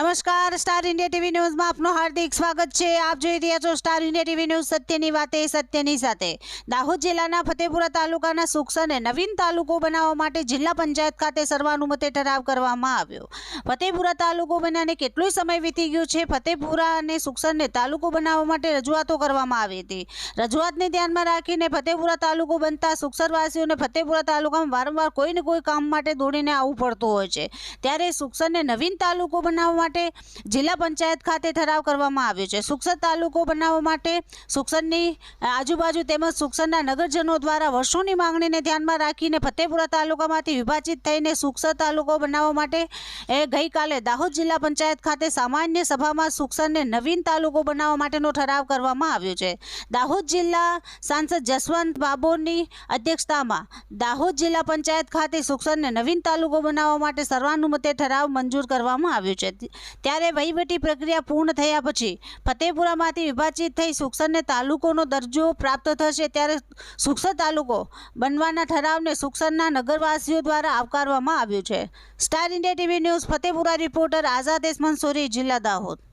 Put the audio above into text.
નમસ્કાર, star India TV ન્યૂઝમાં આપનું હાર્દિક સ્વાગત છે. આપ જોઈ રહ્યા છો સ્ટાર ઇન્ડિયા ટીવી ન્યૂઝ સત્યની વાતે, સત્યની સાથે. દાહોદ જિલ્લાના ફતેપુરા તાલુકાના સુખસને નવીન તાલુકો બનાવવા માટે જિલ્લા પંચાયત ખાતે સર્વાનુમતે ઠરાવ કરવામાં આવ્યો. ફતેપુરા તાલુકો બન્યાને કેટલોય સમય વીતી ગયો છે. ફતેપુરા અને સુખસરને તાલુકો બનાવવા માટે રજૂઆતો કરવામાં આવી હતી. રજૂઆતને ધ્યાનમાં રાખીને ફતેપુરા તાલુકો બનતા સુખસરવાસીઓને ફતેપુરા તાલુકામાં વારંવાર કોઈ ને કોઈ કામ માટે દોડીને આવવું પડતું હોય છે. ત્યારે સુખસરને નવીન તાલુકો બનાવવા માટે જિલ્લા પંચાયત ખાતે ઠરાવ કરવામાં આવ્યો છે. સુખસર તાલુકો બનાવવા માટે સુખસરની આજુબાજુ તેમજ સુખસરના નગરજનો દ્વારા વર્ષોની માંગણીને ધ્યાનમાં રાખીને ફતેપુરા તાલુકામાંથી વિભાજિત થઈને સુખસર તાલુકો બનાવવા માટે, એ ગઈકાલે દાહોદ જિલ્લા પંચાયત ખાતે સામાન્ય સભામાં સુખસરને નવીન તાલુકો બનાવવા માટેનો ઠરાવ કરવામાં આવ્યો છે. દાહોદ જિલ્લા સાંસદ જસવંત બાબોની અધ્યક્ષતામાં દાહોદ જિલ્લા પંચાયત ખાતે સુખસરને નવીન તાલુકો બનાવવા માટે સર્વાનુમતે ઠરાવ મંજૂર કરવામાં આવ્યો છે. ત્યારે વહીવટી પ્રક્રિયા પૂર્ણ થયા પછી ફતેપુરામાંથી વિભાજિત થઈ સુખસરને તાલુકોનો દરજ્જો પ્રાપ્ત થશે ત્યારે સુખસર તાલુકો બનવાના ઠરાવને સુખસરના નગરવાસીઓ દ્વારા આવકારવામાં આવ્યું છે. Star India TV news Fatepura reporter Azadesh sorry જિલ્લા દાહોદ.